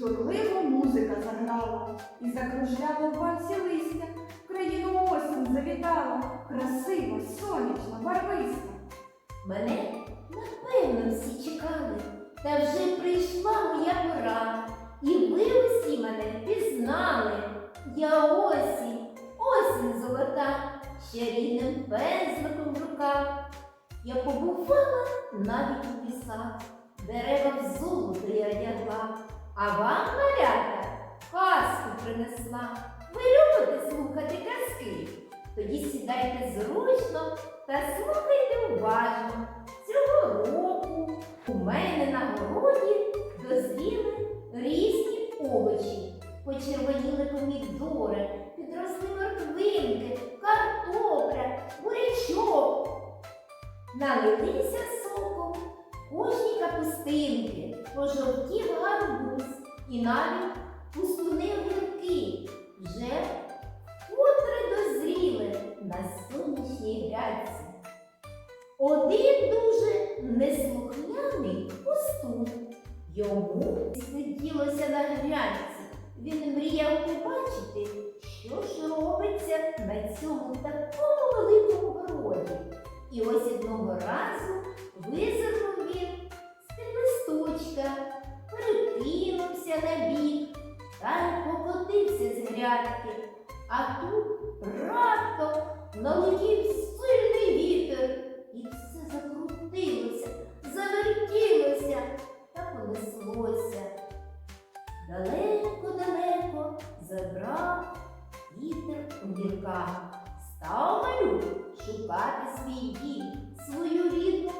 Журливо музика заграла, і закружляло в вальсі листя. В країну осінь завітала, красиво, сонячно, барвиста. Мене напевно всі чекали, та вже прийшла моя пора, і ви усі мене пізнали. Я осінь, осінь золота, ще рідним пензликом в руках. Я побувала навіть у лісах, дерева в золото я одягла, а вам, малята, казку принесла. Ви любите слухати казки? Тоді сідайте зручно та слухайте уважно. Цього року у мене на городі дозріли різні овочі. Почервоніли помідори, підросли морквинки, картопля, бурячок. Налилися соком кожні капустинки, пожовтів гарбуз і навіть пустуни огірки вже котре дозріли на сонячній грядці. Один дуже неслухняний пустун. Йому сиділося на грядці. Він мріяв побачити, що ж робиться на цьому такому великому городі. І ось одного разу визирнув листочка, перекинувся на бік та й покотився з грядки. А тут раптом налетів сильний вітер, і все закрутилося, завертілося та понеслося. Далеко-далеко забрав вітер у гірка. Став малюк шукати свій дім, свою рідну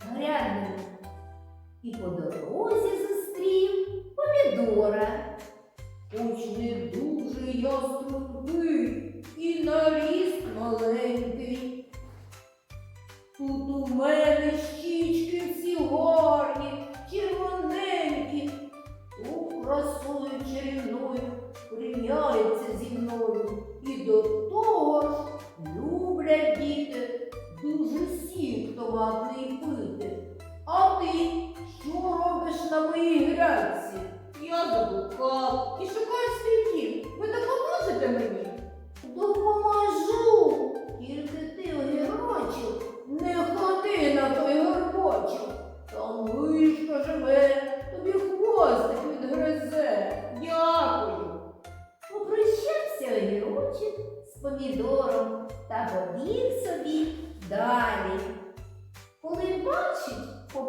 грядину. І по дорозі зустрів помідора. Хоч не дуже я стрункий і наріст маленький. Тут у мене щічки всі гарні, червоненькі, у красою чарівною прийняється зі мною. І до того ж люблять діти дуже сік томатний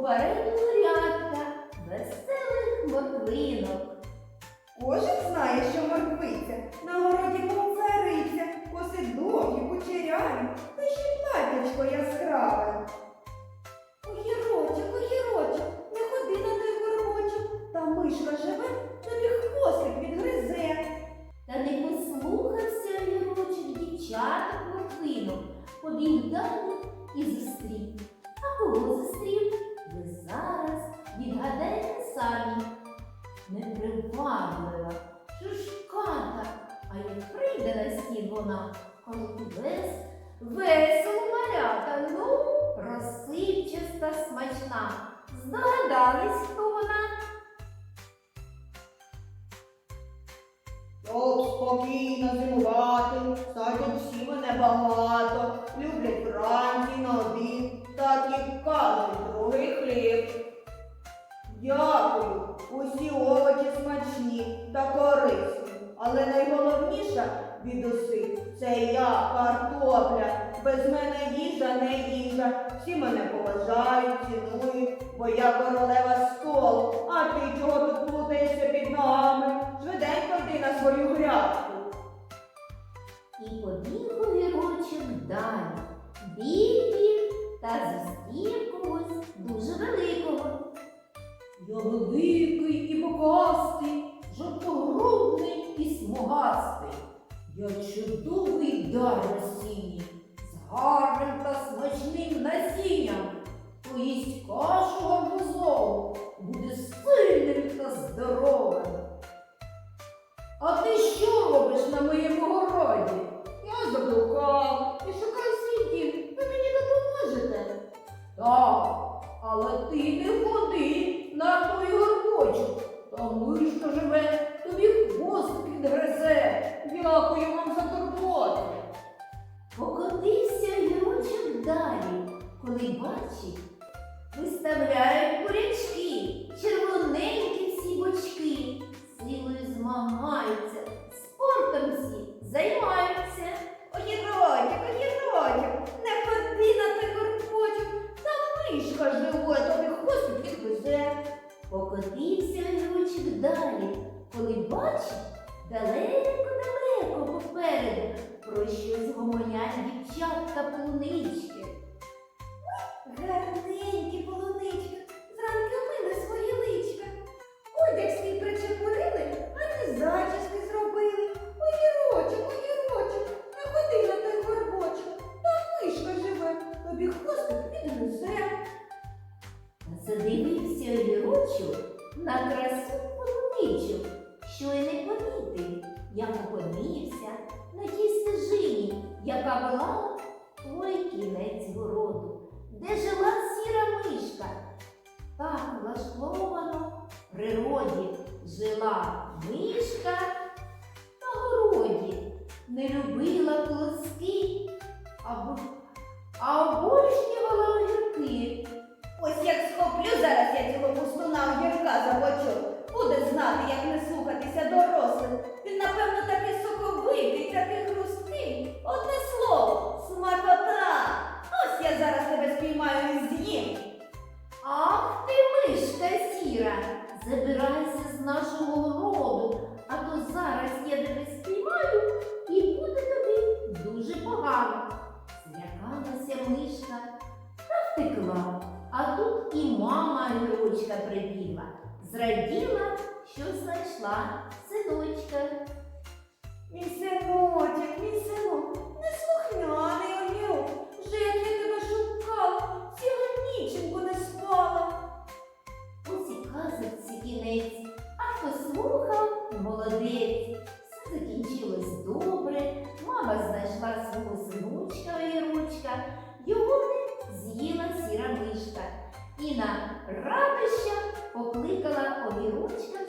бачить попереду грядка веселих морквинок. Кожен знає, що морквиця на городі мов цариця, коси довгі, кучеряві, та ще платячко яскраве. Огірочок, огірочок, не ходи на той горбочок, та мишка живе, тобі хвостик відгризе. Та не послухався огірочок дівчаток морквинок, побіг далі і зустрів. А кого зустрів? Вона, кажуть вес, весело малята, ну, розсипчаста, смачна. Здогадались, хто вона? Щоб спокійно зимувати, садять всі мене багато, люблять вранці на обід, так і кажуть другий хліб. Дякую, усі овочі смачні та корисні, але найголовніша від усіх це я, картопля. Без мене їжа не їжа. Всі мене поважають, цінують, бо я королева стол. А ти чого тут плутаєшся під ногами? Швиденько йди на свою грядку. І побіг огірочок далі. Біг біг та зустрів когось дуже великого. Я великий і бокастий, жовтогрудний і смугастий. Я чудовий дар насіння, з гарним та смачним насінням. Поїсть кашу гарбузову, буде сильним та здоровим. А ти що робиш на моєму щось гомонять дівчатка полунички. Гарненькі полунички, зранку мили свої личка. Ой, Одяг свій причепурили, а не зачіски зробили. Огірочок, огірочок, не ходи на той горбочок, там мишка живе, тобі хвостик підгризе. Та задивився огірочок на красу полуничок, що й не помітив, як опинився на яка була той кінець городу, де жила сіра мишка. Так влаштовано природі жила мишка на городі, не любила колоски, а, синочка. Мій синочок, мій синок, неслухняний огірок. Вже як я тебе шукала, цілу ніченьку не спала. Ось і казочці кінець, а хто слухав, молодець. Все закінчилось добре. Мама знайшла свого синочка огірочка, його не з'їла сіра мишка. І на радощах покликала огірочка,